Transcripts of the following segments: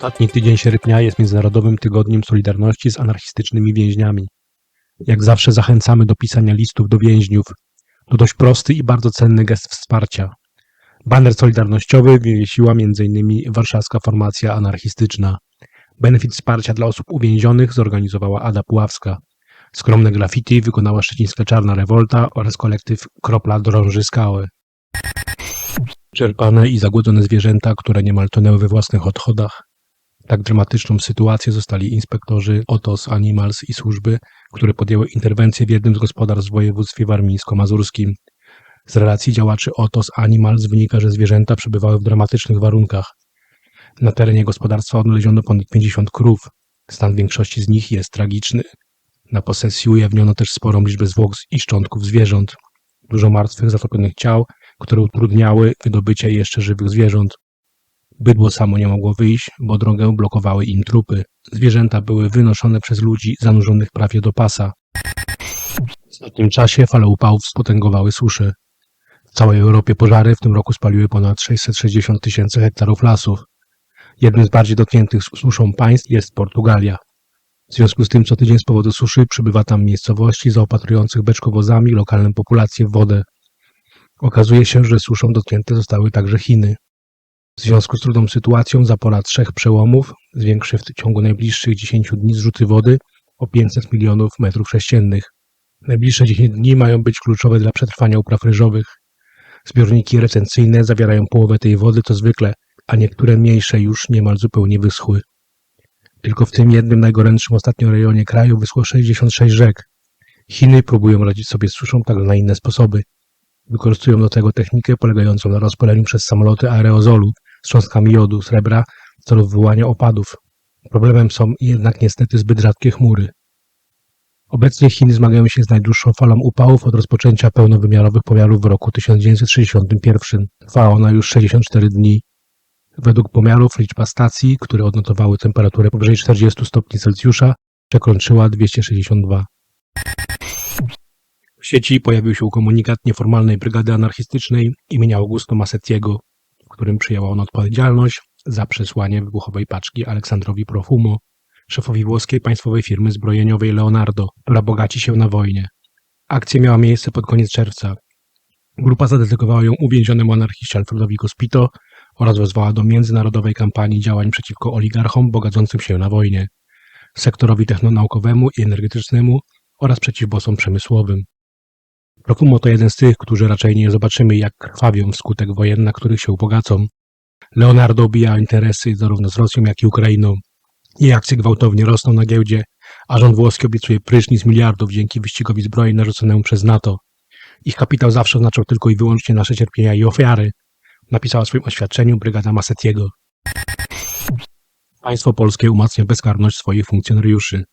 Ostatni tydzień sierpnia jest Międzynarodowym Tygodniem Solidarności z anarchistycznymi więźniami. Jak zawsze zachęcamy do pisania listów do więźniów. To dość prosty i bardzo cenny gest wsparcia. Baner solidarnościowy wywiesiła m.in. warszawska formacja anarchistyczna. Benefit wsparcia dla osób uwięzionych zorganizowała Ada Puławska. Skromne graffiti wykonała szczecińska Czarna Rewolta oraz kolektyw Kropla Drąży Skały. Czerpane i zagłodzone zwierzęta, które niemal tonęły we własnych odchodach. Tak dramatyczną sytuację zostali inspektorzy OTOS Animals i służby, które podjęły interwencję w jednym z gospodarstw w województwie warmińsko-mazurskim. Z relacji działaczy OTOS Animals wynika, że zwierzęta przebywały w dramatycznych warunkach. Na terenie gospodarstwa odnaleziono ponad 50 krów. Stan większości z nich jest tragiczny. Na posesji ujawniono też sporą liczbę zwłok i szczątków zwierząt. Dużo martwych, zatopionych ciał, które utrudniały wydobycie jeszcze żywych zwierząt. Bydło samo nie mogło wyjść, bo drogę blokowały im trupy. Zwierzęta były wynoszone przez ludzi zanurzonych prawie do pasa. W ostatnim czasie fale upałów spotęgowały suszy. W całej Europie pożary w tym roku spaliły ponad 660 tysięcy hektarów lasów. Jednym z bardziej dotkniętych suszą państw jest Portugalia. W związku z tym co tydzień z powodu suszy przybywa tam miejscowości zaopatrujących beczkowozami lokalną populację w wodę. Okazuje się, że suszą dotknięte zostały także Chiny. W związku z trudną sytuacją zapora trzech przełomów zwiększy w ciągu najbliższych 10 dni zrzuty wody o 500 milionów metrów sześciennych. Najbliższe 10 dni mają być kluczowe dla przetrwania upraw ryżowych. Zbiorniki retencyjne zawierają połowę tej wody to zwykle, a niektóre mniejsze już niemal zupełnie wyschły. Tylko w tym jednym najgorętszym ostatnio rejonie kraju wyschło 66 rzek. Chiny próbują radzić sobie z suszą także na inne sposoby. Wykorzystują do tego technikę polegającą na rozpaleniu przez samoloty aerozolu cząstkami jodu, srebra w celu wywołania opadów. Problemem są jednak niestety zbyt rzadkie chmury. Obecnie Chiny zmagają się z najdłuższą falą upałów od rozpoczęcia pełnowymiarowych pomiarów w roku 1961. Trwa ona już 64 dni. Według pomiarów liczba stacji, które odnotowały temperaturę powyżej 40 stopni Celsjusza, przekroczyła 262. W sieci pojawił się komunikat nieformalnej brygady anarchistycznej imienia Augusto Massettiego, w którym przyjęła on odpowiedzialność za przesłanie wybuchowej paczki Aleksandrowi Profumo, szefowi włoskiej państwowej firmy zbrojeniowej Leonardo, która bogaci się na wojnie. Akcja miała miejsce pod koniec czerwca. Grupa zadedykowała ją uwięzionemu anarchiście Alfredowi Cospito oraz wezwała do międzynarodowej kampanii działań przeciwko oligarchom bogacącym się na wojnie, sektorowi technonaukowemu i energetycznemu oraz przeciw bosom przemysłowym. Profumo to jeden z tych, którzy raczej nie zobaczymy, jak krwawią wskutek wojen, na których się ubogacą. Leonardo obija interesy zarówno z Rosją, jak i Ukrainą. Jej akcje gwałtownie rosną na giełdzie, a rząd włoski obiecuje prysznic miliardów dzięki wyścigowi zbroi narzuconemu przez NATO. Ich kapitał zawsze oznaczał tylko i wyłącznie nasze cierpienia i ofiary, napisała w swoim oświadczeniu brygada Massettiego. Państwo polskie umacnia bezkarność swoich funkcjonariuszy.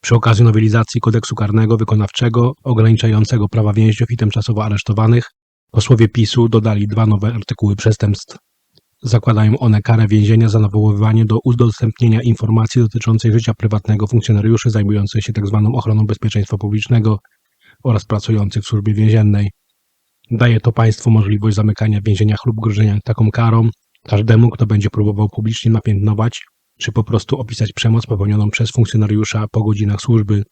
Przy okazji nowelizacji kodeksu karnego wykonawczego ograniczającego prawa więźniów i tymczasowo aresztowanych, posłowie PiSu dodali dwa nowe artykuły przestępstw. Zakładają one karę więzienia za nawoływanie do udostępnienia informacji dotyczącej życia prywatnego funkcjonariuszy zajmujących się tzw. ochroną bezpieczeństwa publicznego oraz pracujących w służbie więziennej. Daje to państwu możliwość zamykania w więzieniach lub grożenia taką karą każdemu, kto będzie próbował publicznie napiętnować czy po prostu opisać przemoc popełnioną przez funkcjonariusza po godzinach służby.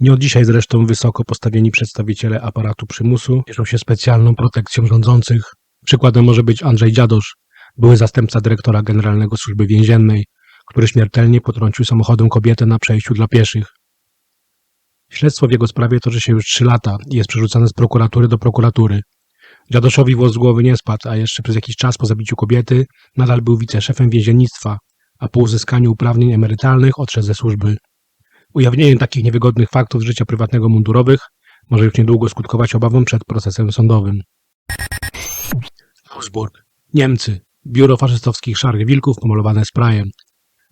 Nie od dzisiaj zresztą wysoko postawieni przedstawiciele aparatu przymusu cieszą się specjalną protekcją rządzących. Przykładem może być Andrzej Dziadosz, były zastępca dyrektora generalnego służby więziennej, który śmiertelnie potrącił samochodem kobietę na przejściu dla pieszych. Śledztwo w jego sprawie toczy się już trzy lata i jest przerzucane z prokuratury do prokuratury. Dziadoszowi włos z głowy nie spadł, a jeszcze przez jakiś czas po zabiciu kobiety nadal był wiceszefem więziennictwa, a po uzyskaniu uprawnień emerytalnych odszedł ze służby. Ujawnienie takich niewygodnych faktów z życia prywatnego mundurowych może już niedługo skutkować obawą przed procesem sądowym. Augsburg. Niemcy. Biuro faszystowskich szarych wilków pomalowane sprayem.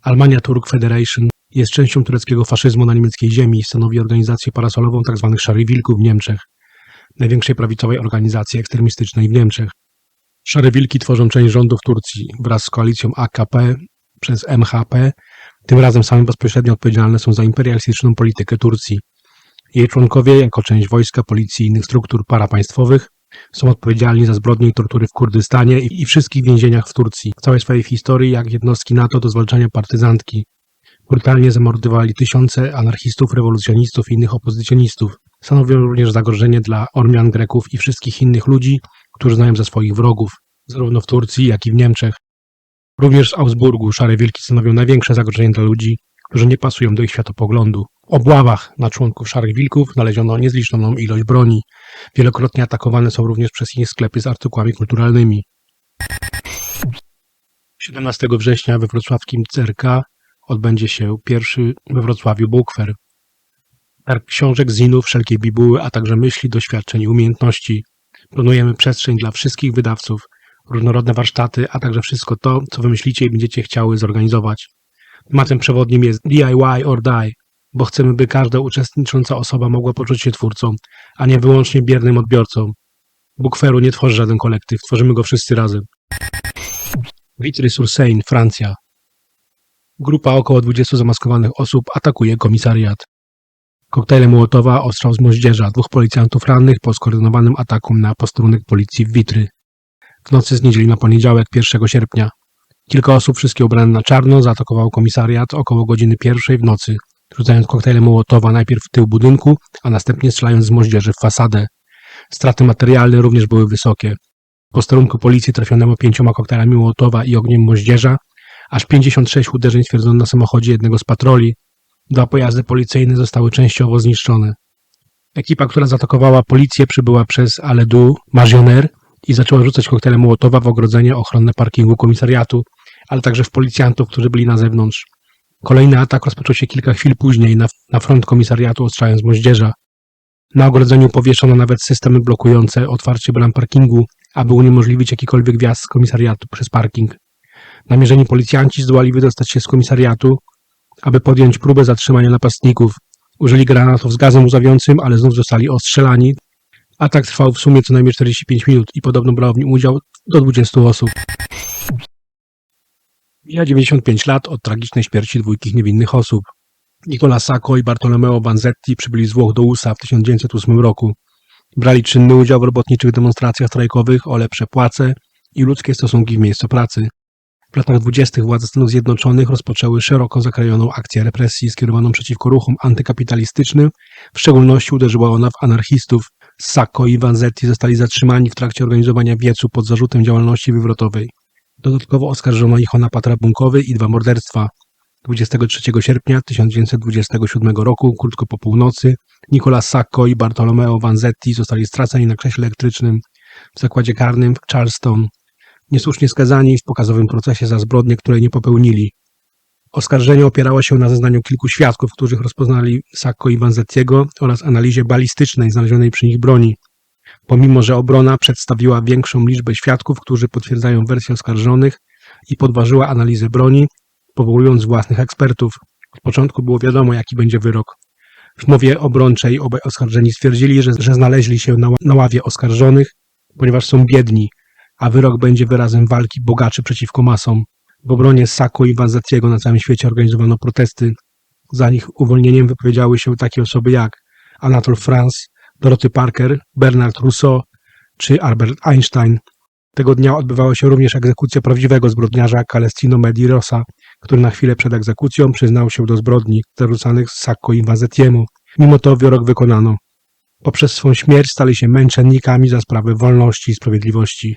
Almania Turk Federation jest częścią tureckiego faszyzmu na niemieckiej ziemi i stanowi organizację parasolową tzw. szarych wilków w Niemczech, największej prawicowej organizacji ekstremistycznej w Niemczech. Szare wilki tworzą część rządów Turcji wraz z koalicją AKP przez MHP, tym razem samym bezpośrednio odpowiedzialne są za imperialistyczną politykę Turcji. Jej członkowie, jako część wojska, policji i innych struktur parapaństwowych, Są odpowiedzialni za zbrodnie i tortury w Kurdystanie i wszystkich więzieniach w Turcji. W całej swojej historii, jak jednostki NATO do zwalczania partyzantki. Brutalnie zamordowali tysiące anarchistów, rewolucjonistów i innych opozycjonistów. Stanowią również zagrożenie dla Ormian, Greków i wszystkich innych ludzi, którzy znają za swoich wrogów, zarówno w Turcji, jak i w Niemczech. Również w Augsburgu szare wilki stanowią największe zagrożenie dla ludzi, którzy nie pasują do ich światopoglądu. W obławach na członków szarych wilków znaleziono niezliczoną ilość broni. Wielokrotnie atakowane są również przez nich sklepy z artykułami kulturalnymi. 17 września we wrocławskim CRK odbędzie się pierwszy we Wrocławiu Bookfair. Targ książek, zinów, wszelkie bibuły, a także myśli, doświadczeń i umiejętności. Planujemy przestrzeń dla wszystkich wydawców, różnorodne warsztaty, a także wszystko to, co wymyślicie i będziecie chciały zorganizować. Tematem przewodnim jest DIY or Die, bo chcemy, by każda uczestnicząca osoba mogła poczuć się twórcą, a nie wyłącznie biernym odbiorcą. Bookfairu nie tworzy żaden kolektyw, tworzymy go wszyscy razem. Vitry-sur-Seine, Francja. Grupa około 20 zamaskowanych osób atakuje komisariat. Koktajle Mołotowa, ostrzał z moździerza, dwóch policjantów rannych po skoordynowanym ataku na posterunek policji w Witry. W nocy z niedzieli na poniedziałek 1 sierpnia. Kilka osób, wszystkie ubrane na czarno, zaatakowało komisariat około godziny pierwszej w nocy, rzucając koktajle Mołotowa najpierw w tył budynku, a następnie strzelając z moździerzy w fasadę. Straty materialne również były wysokie. Po sterunku policji trafiono pięcioma koktajlami Mołotowa i ogniem moździerza, aż 56 uderzeń stwierdzono na samochodzie jednego z patroli. Dwa pojazdy policyjne zostały częściowo zniszczone. Ekipa, która zaatakowała policję, przybyła przez Aledu Marioner i zaczęła rzucać koktajle Mołotowa w ogrodzenie ochronne parkingu komisariatu, ale także w policjantów, którzy byli na zewnątrz. Kolejny atak rozpoczął się kilka chwil później na, na front komisariatu, ostrzając moździerza. Na ogrodzeniu powieszono nawet systemy blokujące otwarcie bram parkingu, aby uniemożliwić jakikolwiek wjazd z komisariatu przez parking. Namierzeni policjanci zdołali wydostać się z komisariatu, aby podjąć próbę zatrzymania napastników. Użyli granatów z gazem łzawiącym, ale znów zostali ostrzelani. Atak trwał w sumie co najmniej 45 minut i podobno brało w nim udział do 20 osób. Mija 95 lat od tragicznej śmierci dwójki niewinnych osób. Nicola Sacco i Bartolomeo Vanzetti przybyli z Włoch do USA w 1908 roku. Brali czynny udział w robotniczych demonstracjach strajkowych o lepsze płace i ludzkie stosunki w miejscu pracy. W latach dwudziestych władze Stanów Zjednoczonych rozpoczęły szeroko zakrojoną akcję represji skierowaną przeciwko ruchom antykapitalistycznym, w szczególności uderzyła ona w anarchistów. Sacco i Vanzetti zostali zatrzymani w trakcie organizowania wiecu pod zarzutem działalności wywrotowej. Dodatkowo oskarżono ich o napad rabunkowy i dwa morderstwa. 23 sierpnia 1927 roku, krótko po północy, Nicola Sacco i Bartolomeo Vanzetti zostali straceni na krześle elektrycznym w zakładzie karnym w Charleston. Niesłusznie skazani w pokazowym procesie za zbrodnie, której nie popełnili. Oskarżenie opierało się na zeznaniu kilku świadków, których rozpoznali Sacco i Vanzettiego oraz analizie balistycznej znalezionej przy nich broni. Pomimo, że obrona przedstawiła większą liczbę świadków, którzy potwierdzają wersję oskarżonych i podważyła analizę broni, powołując własnych ekspertów. Od początku było wiadomo, jaki będzie wyrok. W mowie obrończej obaj oskarżeni stwierdzili, że, że znaleźli się na, na ławie oskarżonych, ponieważ są biedni, a wyrok będzie wyrazem walki bogaczy przeciwko masom. W obronie Sacco i Vanzettiego na całym świecie organizowano protesty. Za ich uwolnieniem wypowiedziały się takie osoby jak Anatole France, Dorothy Parker, Bernard Rousseau czy Albert Einstein. Tego dnia odbywała się również egzekucja prawdziwego zbrodniarza Calestino Medirosa, który na chwilę przed egzekucją przyznał się do zbrodni zarzucanych Sacco i Vanzettiemu. Mimo to wyrok wykonano. Poprzez swą śmierć stali się męczennikami za sprawę wolności i sprawiedliwości.